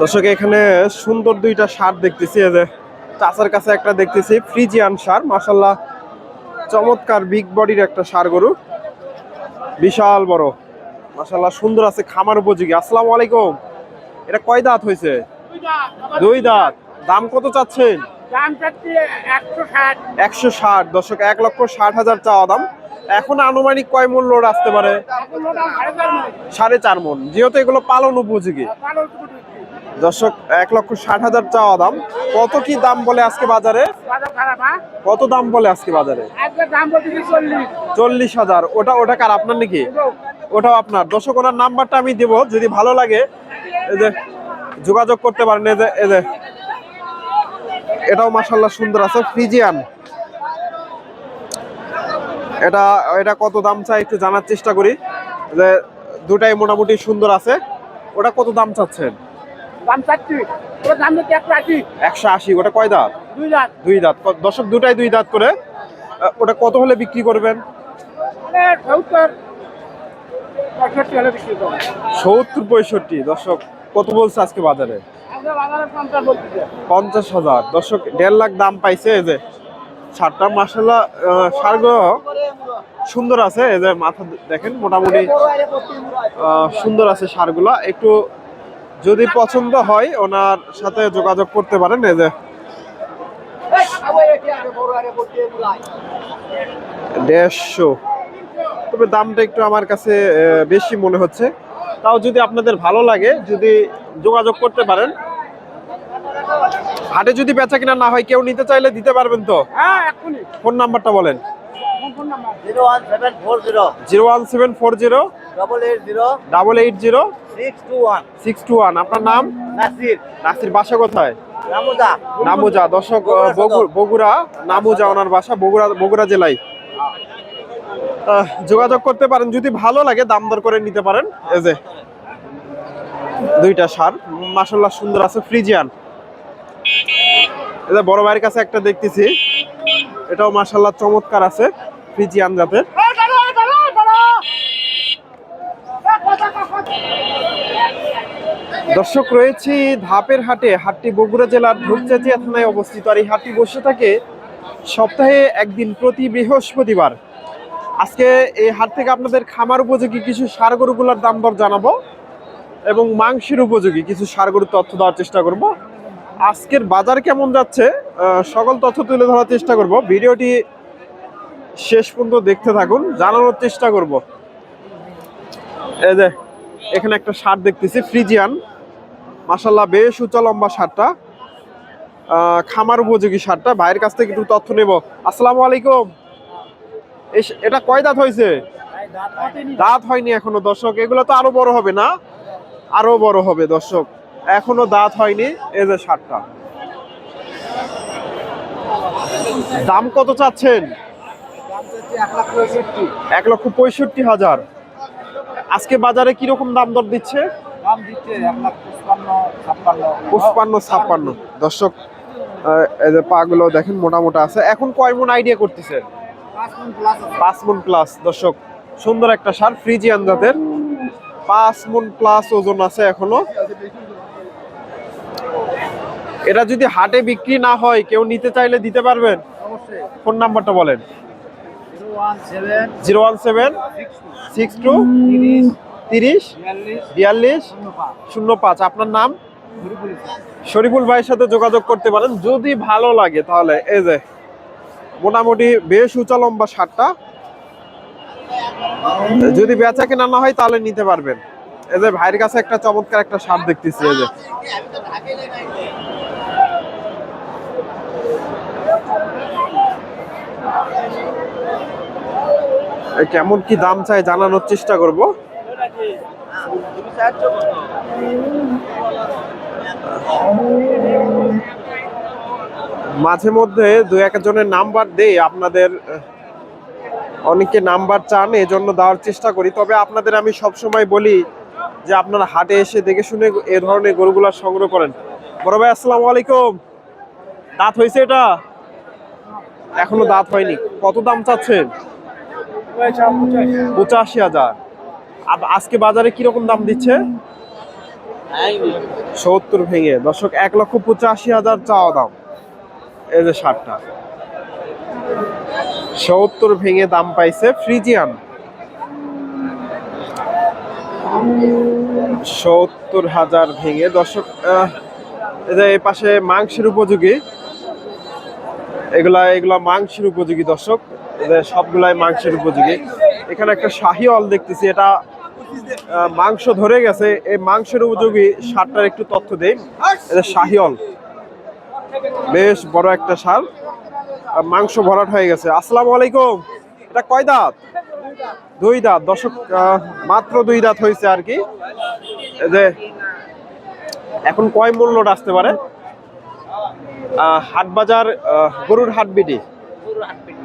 দর্শক, এখানে সুন্দর দুইটা সার দেখতেছি। যে চাচার কাছে একটা দেখতেছি, ফ্রিজিয়ান সার। মাসাল্লাহ চমৎকার বিগ বডির একটা সার গরু। বিশাল বড়। মাসাল্লাহ সুন্দর আছে, খামার উপযোগী। আসসালামু আলাইকুম। এটা কয় দাঁত হয়েছে? দুই দাঁত। দাম কত চাচ্ছেন? একশো ষাট। দর্শক এক লক্ষ ষাট হাজার চাওয়া দাম। এখন আনুমানিক কয় মূল্য আসতে পারে? সাড়ে চার মন। যেহেতু এগুলো পালন উপযোগী। দর্শক এক লক্ষ ষাট হাজার চাওয়া দাম। কত কি দাম বলে আজকে বাজারে? হ্যাঁ? কত দাম বলে আজকে বাজারে? চল্লিশ? হাজার। ওটা ওটা কার আপনার নাকি? ওটাও। আপনার। দর্শক ওনার নাম্বারটা আমি দেব। যদি ভালো লাগে যোগাযোগ করতে পারেন। এই যে এটাও মাসাল্লাহ সুন্দর আছে ফ্রিজিয়ান। এটা এটা কত দাম চাই একটু জানার চেষ্টা করি যে দুটাই মোটামুটি সুন্দর আছে। ওটা কত দাম চাচ্ছেন? দাম চাচ্ছি। একশো আশি। ওটা কয় দাঁত? দুই লাখ দুই দাঁত। ক- দর্শক দুটাই দুই দাঁত করে। ওটা কত হলে বিক্রি করবেন? মানে সত্তর পঁয়ষট্টি। দর্শক কত বলছে আজকে বাজারে? পঞ্চাশ হাজার। দর্শক দেড় লাখ দাম পাইছে এই যে সারটা মাসাল্লাহ সারগুলো সুন্দর আছে। এই যে মাথা দেখেন মোটামুটি সুন্দর আছে সারগুলা। একটু যদি পছন্দ হয় ওনার সাথে যোগাযোগ করতে পারেন। এই যে দেড়শো। তবে দামটা একটু আমার কাছে বেশি মনে হচ্ছে। তাও যদি আপনাদের ভালো লাগে যদি যোগাযোগ করতে পারেন। হাটে যদি বেচা কিনা না হয় কেউ নিতে চাইলে দিতে পারবেন তো? হ্যাঁ ফোন নাম্বারটা বলেন। কোন phone number. Zero one seven four zero. Double eight zero. Double eight zero. Six two one. Six two one. আপনার নাম? নাসির। নাসির বাসা কোথায়? নামুজা। দর্শক বগুড়া নামুজা ওনার বাসা বগুড়া বগুড়া জেলায়। যোগাযোগ করতে পারেন। যদি ভালো লাগে, দাম দর করে নিতে পারেন। এই যে, দুইটা সার। মাসাল্লাহ সুন্দর আছে ফ্রিজিয়ান। যে, বড় ভাইয়ের কাছে একটা দেখতেছি। এটাও মাসাল্লাহ চমৎকার আছে, ফ্রিজিয়ান জাতের। দর্শক, রয়েছি ধাপের হাটে। হাটটি বগুড়া জেলার ধূপচাচিয়া থানায় অবস্থিত। আর এই হাটটি বসে থাকে সপ্তাহে একদিন প্রতি বৃহস্পতিবার। আজকে এই হাট থেকে আপনাদের খামার উপযোগী কিছু সার গরুগুলোর দাম দর জানাব এবং মাংসের উপযোগী কিছু সার গরুর তথ্য দেওয়ার চেষ্টা করব। আজকের বাজার কেমন যাচ্ছে সকল তথ্য তুলে ধরার চেষ্টা করব। ভিডিওটি শেষ পর্যন্ত দেখতে থাকুন, জানানোর চেষ্টা করব। এই যে, এখানে একটা সার দেখতেছি, ফ্রিজিয়ান। মাসাল্লাহ বেশ উঁচা লম্বা সারটা। খামার উপযোগী সারটা। ভাইয়ের কাছ থেকে একটু তথ্য নেব। আসসালামু আলাইকুম। এটা কয় দাঁত হয়েছে? দাঁত হয়নি এখনও দর্শক। এগুলো তো আরও বড় হবে না? আরও বড় হবে দর্শক। এখনও দাঁত হয়নি এই যে সারটা। দাম কত চাচ্ছেন? এক লক্ষ পঁয়ষট্টি হাজার। আজকে বাজারে কীরকম দাম দর দিচ্ছে? পঁচপান্ন ছাপ্পান্ন। দর্শক আহ, এই পা গুলো দেখেন মোটা মোটা আছে। এখন কয় মন আইডিয়া করতেছেন? পাঁচ মন প্লাস দর্শক সুন্দর একটা সার ফ্রিজিয়ান জাতের। পাঁচ মন প্লাস ওজন আছে এখনও। এটা যদি হাটে বিক্রি না হয় কেউ নিতে চাইলে দিতে পারবেন? ফোন নাম্বারটা বলেন। Zero one seven six two তিরিশ বিয়াল্লিশ শূন্য পাঁচ। আপনার নাম? শরীফুল ভাইয়ের সাথে যোগাযোগ করতে পারেন। যদি ভালো লাগে তাহলে এই যে মোটামুটি বেশ উঁচা লম্বা সারটা। যদি বেচা কেনা না হয় তাহলে নিতে পারবেন। এই যে ভাইয়ের কাছে একটা চমৎকার একটা সার দেখতেছি, এই যে। কেমন কি দাম চাই জানানোর চেষ্টা করব। মাঝে মধ্যে দু একজনের নাম্বার দেই আপনাদের অনেকে নাম্বার চান এজন্য দেওয়ার চেষ্টা করি। তবে আপনাদের আমি সব সময় বলি যে আপনারা হাটে এসে দেখে শুনে এ ধরনের গরুগুলা সংগ্রহ করেন। বড় ভাই আসসালামু আলাইকুম। দাঁত হয়েছে এটা? এখনও দাঁত হয়নি। কত দাম চাচ্ছেন? পঁচাশি হাজার। আজকে বাজারে কীরকম দাম দিচ্ছে? সত্তর ভেঙে। দর্শক এক লক্ষ পঁচাশি হাজার চাওয়া দাম। এই যে শার্টটা। সত্তর ভেঙে দাম পাইছে ফ্রিজিয়ান। সত্তর হাজার ভেঙে, দর্শক এই পাশে মাংসের উপযোগী। এগুলা এগুলা মাংসের উপযোগী দর্শক। সবগুলাই মাংসের উপযোগী। এখানে একটা শাহি অল দেখতেছি, এটা মাংস ধরে গেছে। এই মাংসের উপযোগী সারটার একটু তথ্য দেই। এটা শাহিয়ল বেশ বড় একটা সার মাংস ভরাট হয়ে গেছে। আসসালামু আলাইকুম। এটা কয় দাঁত? দুই দাঁত। দশক মাত্র দুই দাঁত হয়েছে আর কি। যে এখন কয় মূল্যটা আসতে পারে? আহ, হাট বাজার গরুর হাট বিডি।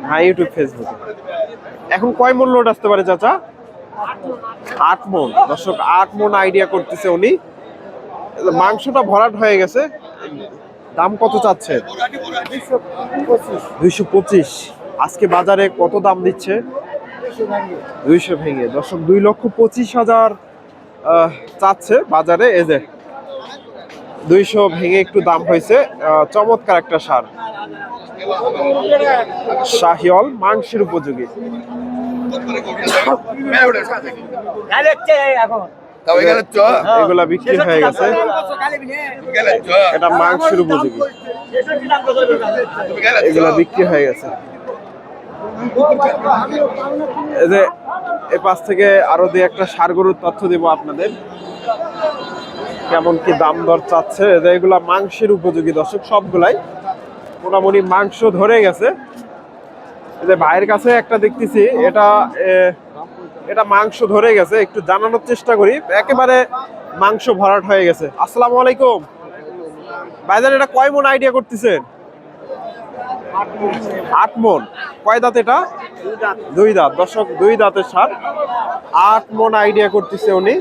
হ্যাঁ ইউটিউব ফেসবুকে এখন কয় মূল্যটা আসতে পারে চাচা? আট মন। দর্শক আট মন আইডিয়া করতেছে উনি। মাংসটা ভরাট হয়ে গেছে। দাম কত চাচ্ছে দুইশো পঁচিশ। আজকে বাজারে কত দাম দিচ্ছে? দুইশো ভেঙে। দর্শক, দুই লক্ষ পঁচিশ হাজার চাচ্ছে বাজারে। এই যে, দুইশো ভেঙে একটু দাম হয়েছে। চমৎকার একটা সার। শাহিওল মাংসের উপযোগী। তবে গেলে চ এগুলা বিক্রি হয়ে গেছে। এটা মাংসের উপযোগী। এগুলা বিক্রি হয়ে গেছে। এই যে এ পাশ থেকে আরও দুই একটা সার গরুর তথ্য দিব আপনাদের। কেমন কি দাম দর চাচ্ছে? এই যে এগুলা মাংসের উপযোগী দর্শক সবগুলাই মোটামুটি মাংস ধরে গেছে। এই যে ভাইয়ের কাছে একটা দেখতেছি এটা এ, এটা মাংস ধরে গেছে, একটু জানানোর চেষ্টা করি। একেবারে মাংস ভরাট হয়ে গেছে। আসসালামু আলাইকুম। ভাইজান, এটা কয় মন আইডিয়া করতেছেন? আট মন। কয় দাঁত এটা? দুই দাঁত। দর্শক, দুই দাঁতের সার। আট মন আইডিয়া করতেছে উনি।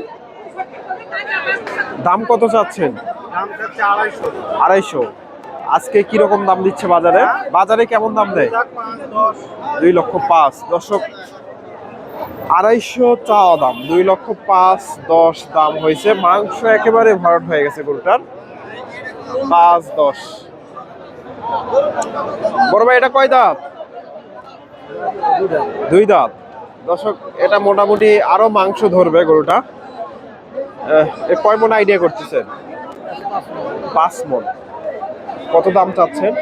দাম কত চাচ্ছেন? আড়াইশো। আজকে কি রকম দাম দিচ্ছে বাজারে? বাজারে কেমন দাম দেয়? দুই লক্ষ পাঁচ। দর্শক আড়াইশো চাওয়া দাম। দুই লক্ষ পাঁচ, দশ দাম হয়েছে। মাংস একেবারে ভরাট হয়ে গেছে গরুটার। পাঁচ, দশ। বড় ভাই, এটা কয় দাঁত? দুই দাঁত। দর্শক, এটা মোটামুটি আরও মাংস ধরবে গরুটা। কয় মন আইডিয়া করতেছেন পাঁচ মন। কত দাম চাচ্ছেন?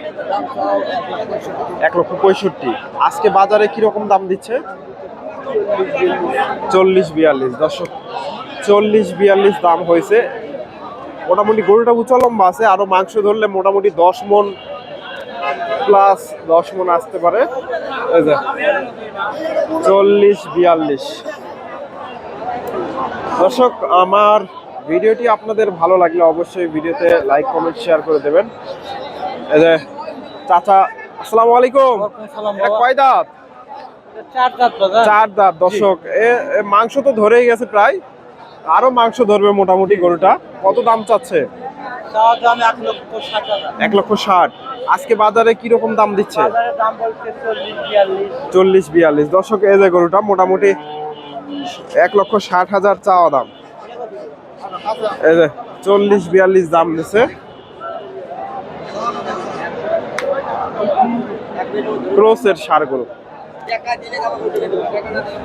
এক লক্ষ পঁয়ষট্টি। আজকে বাজারে কীরকম দাম দিচ্ছে? চল্লিশ বিয়াল্লিশ দর্শক চল্লিশ বিয়াল্লিশ দাম হয়েছে। মোটামুটি গরুটা উঁচা লম্বা আছে আরও মাংস ধরলে মোটামুটি দশ মন প্লাস দশ মন আসতে পারে। এই যে চল্লিশ বিয়াল্লিশ। দর্শক আমার ভিডিওটি আপনাদের ভালো লাগলে অবশ্যই ভিডিওতে লাইক কমেন্ট শেয়ার করে দেবেন। এই যে চাচা আসসালামু আলাইকুম। কয় দাঁত? চার দাঁত দর্শক এ এ মাংস তো ধরেই গেছে প্রায়। আরও মাংস ধরবে মোটামুটি গরুটা। কত দাম চাচ্ছে? এক লক্ষ ষাট আজকে বাজারে কীরকম দাম দিচ্ছে? চল্লিশ বিয়াল্লিশ। দর্শক এই যে গরুটা মোটামুটি এক লক্ষ ষাট হাজার চাওয়া দাম। এই যে চল্লিশ বিয়াল্লিশ দাম দিচ্ছে। ক্রোসের সার গরু।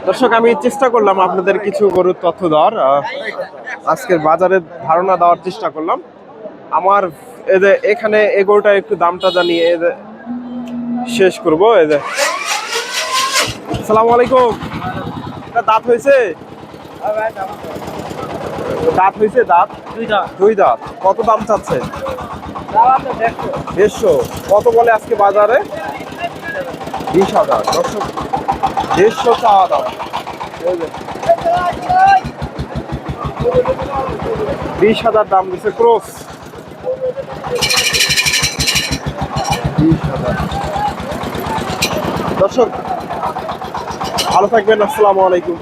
দর্শক আমি চেষ্টা করলাম আপনাদের কিছু গরুর তথ্য দেওয়ার। আজকের বাজারের ধারণা দেওয়ার চেষ্টা করলাম। আমার এই যে এখানে এই গরুটা একটু দামটা জানিয়ে এই যে শেষ করব এই যে। আসসালামু আলাইকুম। এটা দাঁত হয়েছে? দাঁত হয়েছে দাঁত? দুই দাঁত। কত দাম চাচ্ছে? দেড়শো। কত বলে আজকে বাজারে? বিশ হাজার দশশো দেড়শো চাওয়া বিশ হাজার দাম দিচ্ছে ক্রস। দর্শক, ভালো থাকবেন, আসসালামু আলাইকুম।